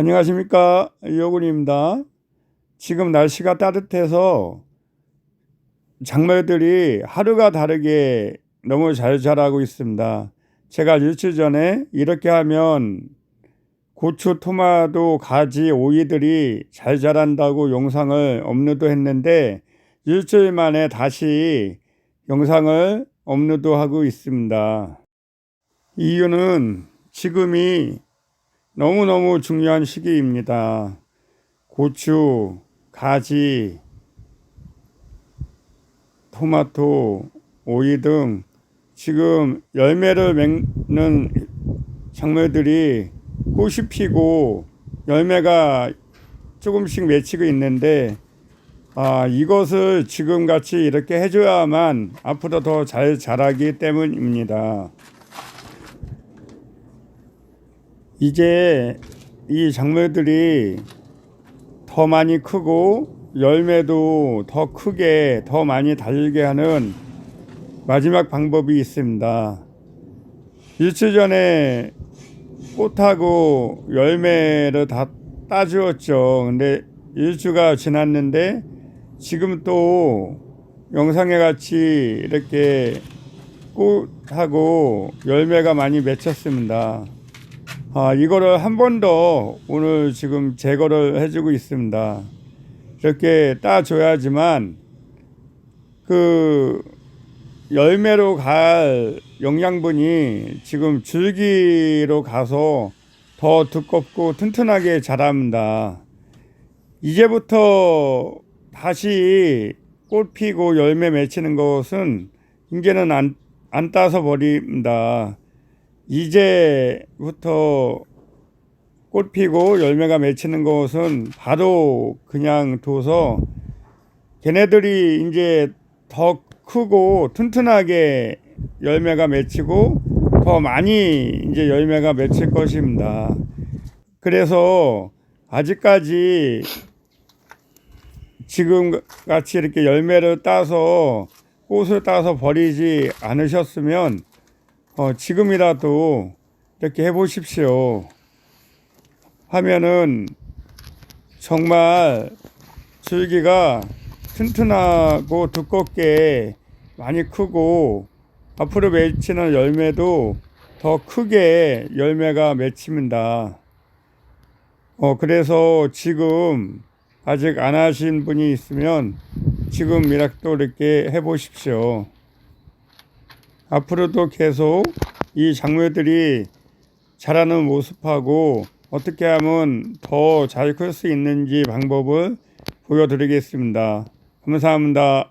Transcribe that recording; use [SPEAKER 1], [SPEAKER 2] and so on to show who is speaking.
[SPEAKER 1] 안녕하십니까 여군입니다. 지금 날씨가 따뜻해서 작물들이 하루가 다르게 너무 잘 자라고 있습니다. 제가 일주일 전에 이렇게 하면 고추, 토마토, 가지, 오이들이 잘 자란다고 영상을 업로드했는데 일주일 만에 다시 영상을 업로드하고 있습니다. 이유는 지금이 너무너무 중요한 시기입니다. 고추, 가지, 토마토, 오이 등 지금 열매를 맺는 작물들이 꽃이 피고 열매가 조금씩 맺히고 있는데 아, 이것을 지금 같이 이렇게 해줘야만 앞으로 더 잘 자라기 때문입니다. 이제 이 작물들이 더 많이 크고 열매도 더 크게 더 많이 달게 하는 마지막 방법이 있습니다. 일주일 전에 꽃하고 열매를 다 따주었죠. 근데 일주가 지났는데 지금 또 영상에 같이 이렇게 꽃하고 열매가 많이 맺혔습니다. 아, 이거를 한 번 더 오늘 지금 제거를 해주고 있습니다. 이렇게 따줘야지만 그 열매로 갈 영양분이 지금 줄기로 가서 더 두껍고 튼튼하게 자랍니다. 이제부터 다시 꽃 피고 열매 맺히는 것은 이제는 안, 안 따서 버립니다. 이제부터 꽃 피고 열매가 맺히는 것은 바로 그냥 둬서 걔네들이 이제 더 크고 튼튼하게 열매가 맺히고 더 많이 이제 열매가 맺힐 것입니다. 그래서 아직까지 지금 같이 이렇게 열매를 따서 꽃을 따서 버리지 않으셨으면 어, 지금이라도 이렇게 해보십시오. 하면은 정말 줄기가 튼튼하고 두껍게 많이 크고 앞으로 맺히는 열매도 더 크게 열매가 맺힙니다. 어, 그래서 지금 아직 안 하신 분이 있으면 지금 이라도 이렇게 해보십시오. 앞으로도 계속 이 작물들이 자라는 모습하고 어떻게 하면 더 잘 클 수 있는지 방법을 보여드리겠습니다. 감사합니다.